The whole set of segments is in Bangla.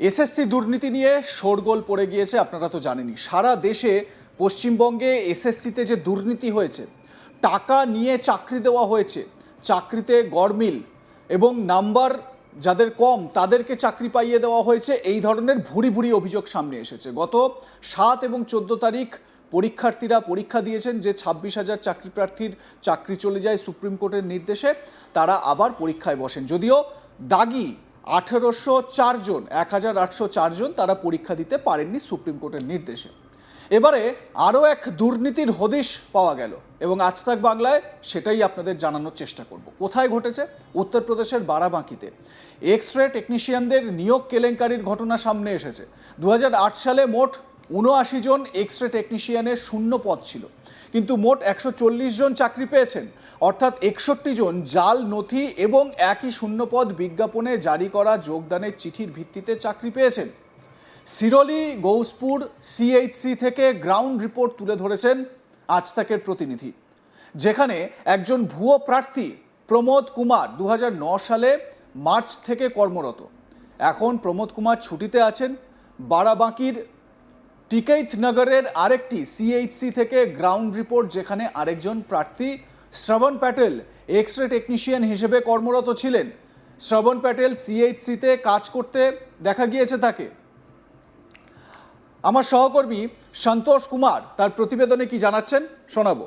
এসএসসি দুর্নীতি নিয়ে শোরগোল পড়ে গিয়েছে, আপনারা তো জানেনই। সারা দেশে পশ্চিমবঙ্গে এসএসসিতে যে দুর্নীতি হয়েছে, টাকা নিয়ে চাকরি দেওয়া হয়েছে, চাকরিতে গড়মিল এবং নাম্বার যাদের কম, তাদেরকে চাকরি পাইয়ে দেওয়া হয়েছে, এই ধরনের ভুরি ভুরি অভিযোগ সামনে এসেছে। গত সাত এবং চোদ্দ তারিখ পরীক্ষার্থীরা পরীক্ষা দিয়েছেন যে ছাব্বিশ হাজার চাকরি প্রার্থীর চাকরি চলে যায় সুপ্রিম কোর্টের নির্দেশে, তারা আবার পরীক্ষায় বসেন। যদিও দাগি আঠেরোশো চারজন এক হাজার আটশো চারজন তারা পরীক্ষা দিতে পারেননি সুপ্রিম কোর্টের নির্দেশে। এবারে আরও এক দুর্নীতির হদিশ পাওয়া গেল এবং আজ তাক বাংলায় সেটাই আপনাদের জানানোর চেষ্টা করব। কোথায় ঘটেছে? উত্তরপ্রদেশের বারাবাঁকিতে। এক্স রে টেকনিশিয়ানদের নিয়োগ কেলেঙ্কারির ঘটনা সামনে এসেছে। দু হাজার আট সালে মোট উনআশি জন এক্স রে টেকনিশিয়ানের শূন্য পদ ছিল। কিন্তু মোট একশো চল্লিশ জন চাকরি পেয়েছেন। অর্থাৎ একষট্টি জন জাল, নথি এবং একই শূন্যপদ বিজ্ঞাপনে জারি করা যোগদানের চিঠির ভিত্তিতে চাকরি পেয়েছেন। সিরোলি, গৌসপুর সিএইচসি থেকে গ্রাউন্ড রিপোর্ট তুলে ধরেছেন আজ তাকের প্রতিনিধি। যেখানে একজন ভুয়ো প্রার্থী প্রমোদ কুমার দু সালে মার্চ থেকে কর্মরত। এখন প্রমোদ কুমার ছুটিতে আছেন, বারাবাঁকির টিকেইথ নগরের আরেকটি সিএইচসি থেকে গ্রাউন্ড রিপোর্ট যেখানে আরেকজন প্রার্থী শ্রবণ প্যাটেল এক্স রে টেকনিশিয়ান হিসেবে কর্মরত ছিলেন শ্রবণ প্যাটেল সিএইচসিতে কাজ করতে দেখা গিয়েছে তাকে আমার সহকর্মী সন্তোষ কুমার তার প্রতিবেদনে কি জানাচ্ছেন শোনাবো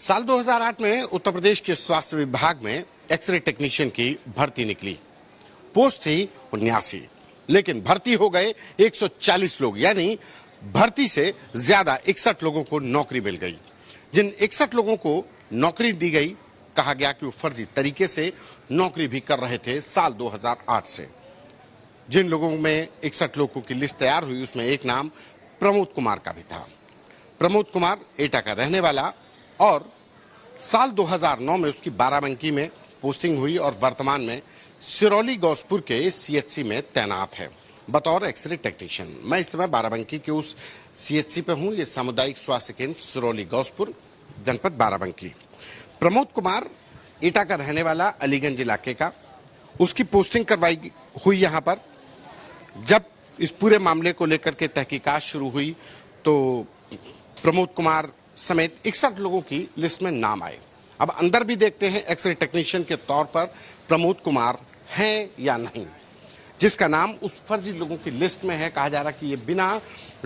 साल 2008 में उत्तर प्रदेश के स्वास्थ्य विभाग में एक्सरे टेक्नीशियन की भर्ती निकली पोस्ट थी उन्यासी लेकिन भर्ती हो गए 140 लोग, यानी भर्ती से ज़्यादा इकसठ लोगों को नौकरी मिल गई। जिन इकसठ लोगों को नौकरी दी गई, कहा गया कि वो फर्जी तरीके से नौकरी भी कर रहे थे साल 2008 से। जिन लोगों में इकसठ लोगों की लिस्ट तैयार हुई, उसमें एक नाम प्रमोद कुमार का भी था। प्रमोद कुमार एटा का रहने वाला और साल 2009 में उसकी बाराबंकी में पोस्टिंग हुई और वर्तमान में सिरौली गौसपुर के सीएचसी में तैनात है। बतौर एक्सरे टेक्नीशियन मैं इस समय बाराबंकी के उस सीएचसी पे हूँ। ये सामुदायिक स्वास्थ्य केंद्र सिरौली गौसपुर, जनपद बाराबंकी। प्रमोद कुमार, ईटा का रहने वाला अलीगंज इलाके का। उसकी पोस्टिंग करवाई हुई यहाँ पर। जब इस पूरे मामले को लेकर के तहकीकात शुरू हुई तो प्रमोद कुमार समेत इकसठ लोगों की लिस्ट में नाम आए। अब अंदर भी देखते हैं एक्सरे टेक्नीशियन के तौर पर प्रमोद कुमार। हैं या नहीं जिसका नाम उस फर्जी लोगों की लिस्ट में है कहा जा रहा कि ये बिना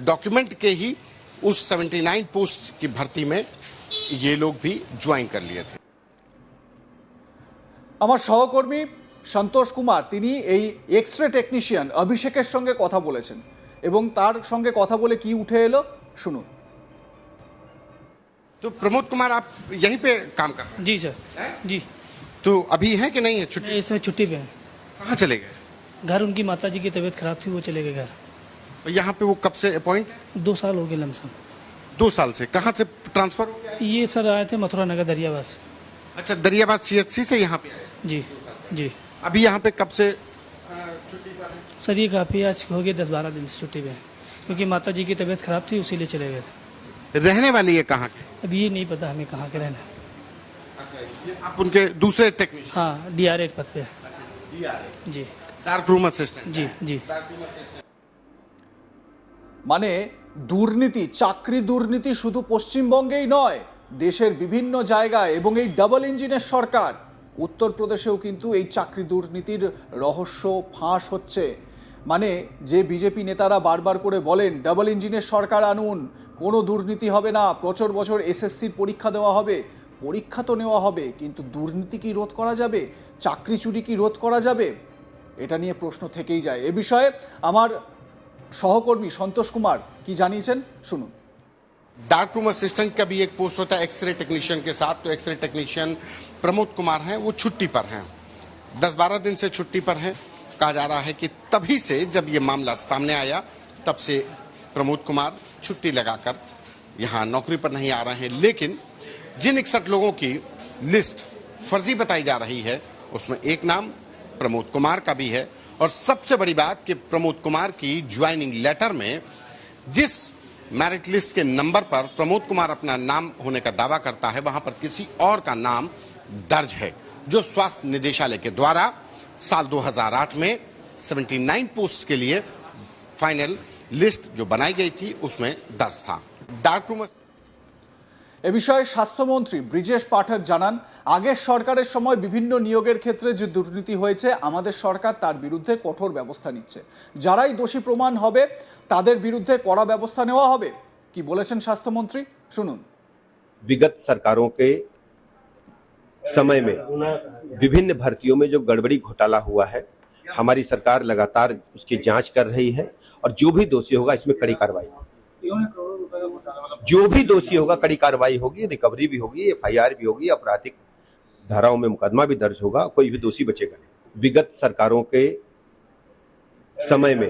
डॉक्यूमेंट के ही उस 79 पोस्ट की भर्ती में ये लोग भी ज्वाइन कर लिए थे আমার সহকর্মী সন্তোষ কুমার তিনি এই এক্স রে টেকনিশিয়ান অভিষেকের সঙ্গে কথা বলেছেন এবং তার সঙ্গে কথা বলে কি উঠে এলো শুনুন तो प्रमोद कुमार आप यहीं पे काम कर रहे जी सर जी हैं तो अभी है कि नहीं है छुट्टी? मैं इस समय छुट्टी पे हैं। कहाँ चले गए? घर उनकी माता जी की तबीयत खराब थी वो चले गए घर। और यहाँ पे वो कब से अपॉइंट दो साल हो गए लमसम। दो साल से। कहाँ से ट्रांसफ़र हो गया? ये सर आए थे मथुरा नगर दरियाबाद से। अच्छा दरियाबाद सीएचसी से यहाँ पे आए? जी जी। अभी यहाँ पे कब से छुट्टी पर है? सर ये काफ़ी आज हो गए दस बारह दिन से छुट्टी पे हैं। क्योंकि माता जी की तबीयत खराब थी उसीलिए चले गए थे। रहने वाली है कहाँ के? अब ये नहीं पता हमें कहाँ के रहना आप उनके दूसरे टेक्नीशियन हाँ डी आर एड पद पे है जी डार्क रूम असिस्टेंट जी जी মানে দুর্নীতি চাকরি দুর্নীতি শুধু পশ্চিমবঙ্গেই নয় দেশের বিভিন্ন জায়গায় এবং এই ডাবল ইঞ্জিনের সরকার উত্তরপ্রদেশেও কিন্তু এই চাকরি দুর্নীতির রহস্য ফাঁস হচ্ছে মানে যে বিজেপি নেতারা বারবার করে বলেন ডাবল ইঞ্জিনের সরকার আনুন কোনো দুর্নীতি হবে না বছর বছর এসএসসির পরীক্ষা দেওয়া হবে পরীক্ষা তো নেওয়া হবে কিন্তু দুর্নীতি কি রোধ করা যাবে চাকরি চুরি কি রোধ করা যাবে এটা নিয়ে প্রশ্ন থেকেই যায় এ বিষয়ে আমার সহকর্মী সন্তোষ কুমার কি জানিয়েছেন শুনুন डार्क रूम असिस्टेंट का भी एक पोस्ट होता है एक्सरे टेक्नीशियन के साथ तो एक्सरे टेक्नीशियन प्रमोद कुमार हैं वो छुट्टी पर हैं दस बारह दिन से छुट्टी पर हैं कहा जा रहा है कि तभी से जब ये मामला सामने आया तब से प्रमोद कुमार छुट्टी लगाकर यहाँ नौकरी पर नहीं आ रहे हैं लेकिन जिन इकसठ लोगों की लिस्ट फर्जी बताई जा रही है, उसमें एक नाम प्रमोद कुमार का भी है। और सबसे बड़ी बात कि प्रमोद कुमार की ज्वाइनिंग लेटर में जिस मेरिट लिस्ट के नंबर पर प्रमोद कुमार अपना नाम होने का दावा करता है, वहाँ पर किसी और का नाम दर्ज है, जो स्वास्थ्य निदेशालय के द्वारा साल 2008 में 79 पोस्ट के लिए फाइनल लिस्ट जो बनाई गई थी, उसमें दर्ज था। डार्क रूम এ বিষয়ে স্বাস্থ্যমন্ত্রী ব্রিজেশ পাঠক জানান আগের সরকারের সময় বিভিন্ন নিয়োগের ক্ষেত্রে যে দুর্নীতি হয়েছে আমাদের সরকার তার বিরুদ্ধে কঠোর ব্যবস্থা নিচ্ছে যারাই দোষী প্রমাণ হবে তাদের বিরুদ্ধে কড়া ব্যবস্থা নেওয়া হবে কি বলেছেন স্বাস্থ্যমন্ত্রী শুনুন विगत सरकारों के समय में विभिन्न भर्तियों में जो गड़बड़ी घोटाला हुआ है हमारी सरकार लगातार उसकी जांच कर रही है और जो भी दोषी होगा इसमें कड़ी कार्रवाई होगी। जो भी दोषी होगा, कड़ी कार्रवाई होगी, रिकवरी भी होगी, एफआईआर भी होगी, आपराधिक धाराओं में मुकदमा भी दर्ज होगा, कोई भी दोषी बचेगा नहीं विगत सरकारों के समय में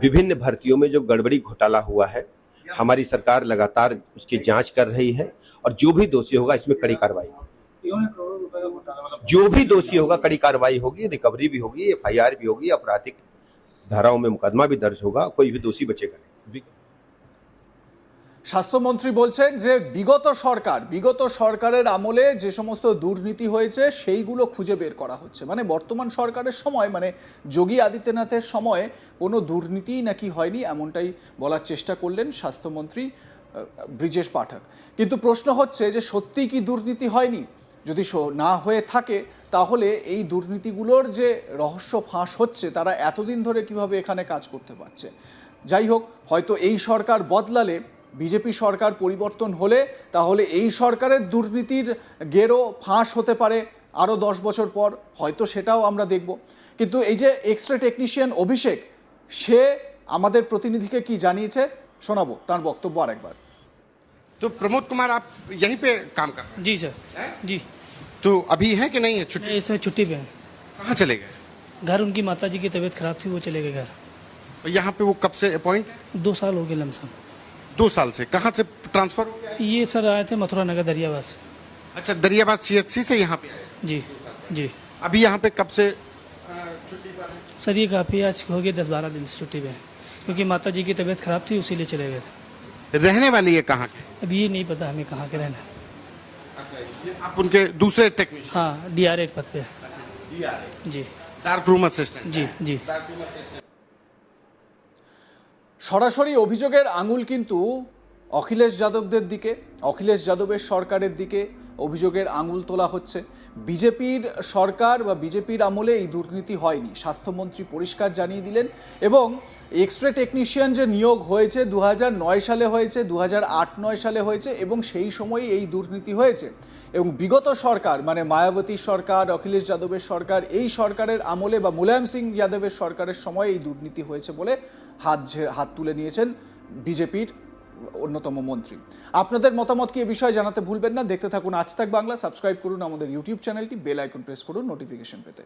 विभिन्न भर्तियों में जो गड़बड़ी घोटाला हुआ है, हमारी सरकार लगातार उसकी जाँच कर रही है और जो भी दोषी होगा, इसमें कड़ी कार्रवाई। जो भी दोषी होगा, कड़ी कार्रवाई होगी, रिकवरी भी होगी, एफआईआर भी होगी, आपराधिक धाराओं में मुकदमा भी दर्ज होगा, कोई भी दोषी बचेगा नहीं স্বাস্থ্যমন্ত্রী বলছেন যে বিগত সরকার, বিগত সরকারের আমলে যে সমস্ত দুর্নীতি হয়েছে, সেইগুলো খুঁজে বের করা হচ্ছে। মানে বর্তমান সরকারের সময় মানে যোগী আদিত্যনাথের সময় কোনো দুর্নীতিই নাকি হয়নি এমনটাই বলার চেষ্টা করলেন স্বাস্থ্যমন্ত্রী ব্রিজেশ পাঠক। কিন্তু প্রশ্ন হচ্ছে যে সত্যিই কি দুর্নীতি হয়নি? যদি না হয়ে থাকে, তাহলে এই দুর্নীতিগুলোর যে রহস্য ফাঁস হচ্ছে, তারা এতদিন ধরে কীভাবে এখানে কাজ করতে পারছে? যাই হোক, হয়তো এই সরকার বদলালে বিজেপি সরকার পরিবর্তন হলে তাহলে এই সরকারের দুর্নীতির গেরো ফাঁস হতে পারে আরও দশ বছর পর হয়তো সেটাও আমরা দেখব কিন্তু এই যে এক্সরে টেকনিশিয়ান অভিষেক সে আমাদের প্রতিনিধিকে কি জানিয়েছে শোনাবো তার বক্তব্য আরেকবার तो प्रमोद कुमार आप यहीं पे काम कर रहे जी सर जी हैं तो अभी है कि नहीं है छुट्टी इस समय छुट्टी पे हैं कहाँ चले गए घर उनकी माता जी की तबीयत खराब थी वो चले गए घर और यहाँ पे वो कब से अपॉइंट दो साल हो गए लमसम दो साल से। कहाँ से ट्रांसफ़र हो गया ये सर आए थे मथुरा नगर दरियाबाद से। अच्छा दरियाबाद सीएचसी से यहाँ पे आए जी जी। अभी यहाँ पे कब से छुट्टी पर है? सर ये काफ़ी आज हो गए दस बारह दिन से छुट्टी पे हैं। क्योंकि माता जी की तबीयत खराब थी उसीलिए चले गए थे। रहने वाली है कहाँ के अब ये नहीं पता हमें कहाँ के रहना अच्छा आप उनके दूसरे टेक्नीशियन हाँ डी आर एक पद पे हैं। जी। डार्क रूम असिस्टेंट जी जी। সরাসরি অভিযোগের আঙুল কিন্তু অখিলেশ যাদবদের দিকে, অখিলেশ যাদবের সরকারের দিকে অভিযোগের আঙুল তোলা হচ্ছে। বিজেপির সরকার বা বিজেপির আমলে এই দুর্নীতি হয়নি, স্বাস্থ্যমন্ত্রী পরিষ্কার জানিয়ে দিলেন এবং এক্স রে টেকনিশিয়ান যে নিয়োগ হয়েছে দু নয় সালে হয়েছে দু আট নয় সালে হয়েছে এবং সেই সময় এই দুর্নীতি হয়েছে। এবং বিগত সরকার মানে মায়াবতী সরকার, অখিলেশ যাদবের সরকার, এই সরকারের আমলে বা মুলায়ম সিং যাদবের সরকারের সময় এই দুর্নীতি হয়েছে বলে হাত হাত তুলে নিয়েছেন বিজেপির অন্যতম মন্ত্রী। আপনাদের মতামত কি এ বিষয়ে জানাতে ভুলবেন না। দেখতে থাকুন আজ তাক বাংলা, সাবস্ক্রাইব করুন আমাদের ইউটিউব চ্যানেলটি, বেল আইকন প্রেস করুন নোটিফিকেশন পেতে।